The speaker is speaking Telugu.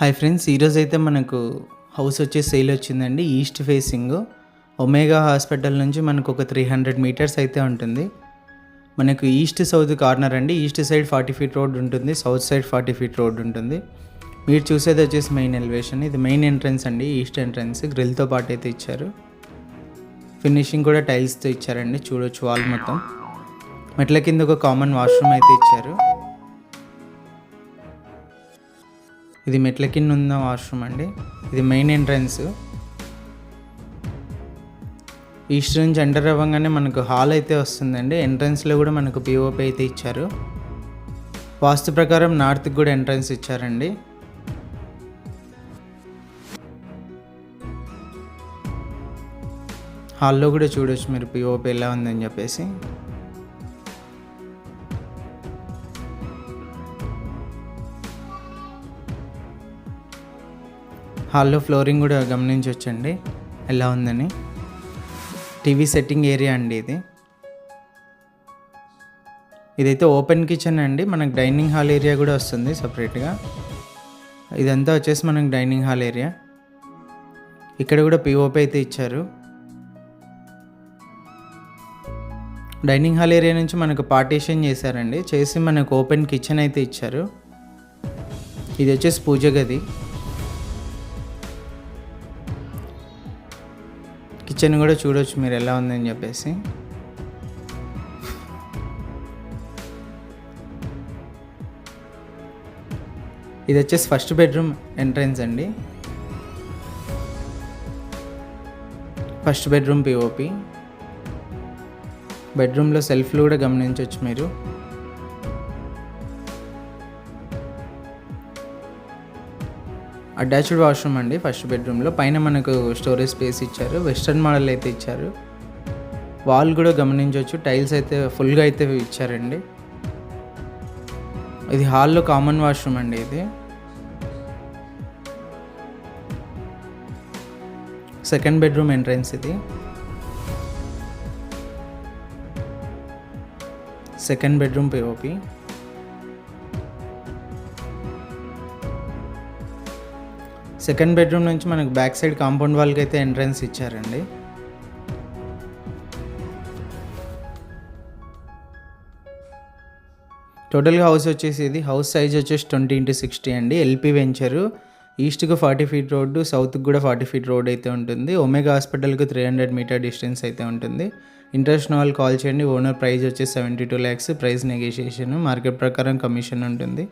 హాయ్ ఫ్రెండ్స్ ఈరోజు అయితే మనకు హౌస్ వచ్చే సేల్ వచ్చిందండి ఈస్ట్ ఫేసింగ్ ఒమేగా హాస్పిటల్ నుంచి మనకు ఒక త్రీ హండ్రెడ్ మీటర్స్ అయితే ఉంటుంది. మనకు ఈస్ట్ సౌత్ కార్నర్ అండి east side forty feet road ఉంటుంది south side forty feet road ఉంటుంది. మీరు చూసేది వచ్చేసి మెయిన్ ఎలివేషన్ ఇది మెయిన్ ఎంట్రన్స్ అండి ఈస్ట్ ఎంట్రన్స్ గ్రిల్తో పాటు అయితే ఇచ్చారు. ఫినిషింగ్ కూడా టైల్స్తో ఇచ్చారండి చూడొచ్చు వాల్ మొత్తం. మెట్ల కింద ఒక కామన్ వాష్రూమ్ అయితే ఇచ్చారు. ఇది మెట్ల కింద ఉన్న వాష్రూమ్ అండి. ఇది మెయిన్ ఎంట్రన్స్. ఈస్ట్ నుంచి ఎంటర్ అవ్వగానే మనకు హాల్ అయితే వస్తుందండి. ఎంట్రన్స్లో కూడా మనకు పిఓపి అయితే ఇచ్చారు. వాస్తు ప్రకారం నార్త్కి కూడా ఎంట్రన్స్ ఇచ్చారండి. హాల్లో కూడా చూడొచ్చు మీరు పిఓపి ఎలా ఉందని చెప్పేసి. హాల్లో ఫ్లోరింగ్ కూడా గమనించవచ్చండి. ఎలా ఉందని. టీవీ సెట్టింగ్ ఏరియా అండి ఇది. ఇదైతే ఓపెన్ కిచెన్ అండి. మనకు డైనింగ్ హాల్ ఏరియా కూడా వస్తుంది సపరేట్గా. ఇదంతా వచ్చేసి మనకు డైనింగ్ హాల్ ఏరియా. ఇక్కడ కూడా పిఓపి అయితే ఇచ్చారు. డైనింగ్ హాల్ ఏరియా నుంచి మనకు పార్టీషన్ చేశారండి. చేసి మనకు ఓపెన్ కిచెన్ అయితే ఇచ్చారు. ఇది వచ్చేసి పూజ గది. కిచెన్ కూడా చూడొచ్చు మీరు ఎలా ఉందని చెప్పేసి. ఇది వచ్చేసి ఫస్ట్ బెడ్రూమ్ ఎంట్రన్స్ అండి. ఫస్ట్ బెడ్రూమ్ పిఓపి బెడ్రూమ్లో సెల్ఫ్లు కూడా గమనించవచ్చు మీరు. అటాచ్డ్ వాష్రూమ్ అండి ఫస్ట్ బెడ్రూమ్లో. పైన మనకు స్టోరేజ్ స్పేస్ ఇచ్చారు. వెస్టర్న్ మోడల్ అయితే ఇచ్చారు. వాల్ కూడా గమనించవచ్చు. టైల్స్ అయితే ఫుల్గా అయితే ఇచ్చారండి. ఇది హాల్లో కామన్ వాష్రూమ్ అండి ఇది. సెకండ్ బెడ్రూమ్ ఎంట్రన్స్ ఇది. Second bedroom POP second bedroom నుంచి మనకు బ్యాక్ సైడ్ కాంపౌండ్ వాల్కి అయితే ఎంట్రన్స్ ఇచ్చారండి. టోటల్గా హౌస్ వచ్చేసి ఇది. హౌస్ సైజ్ వచ్చేసి ట్వంటీ ఇంటూ సిక్స్టీ అండి. LP venture. ఈస్ట్కి forty feet road సౌత్కి కూడా ఫార్టీ ఫీట్ రోడ్ అయితే ఉంటుంది. ఒమేగా హాస్పిటల్కి త్రీ హండ్రెడ్ మీటర్ డిస్టెన్స్ అయితే ఉంటుంది. ఇంట్రెస్ట్ వాళ్ళు కాల్ చేయండి. ఓనర్ ప్రైస్ వచ్చేసి seventy two lakhs. Price negotiation market ప్రకారం కమిషన్ ఉంటుంది.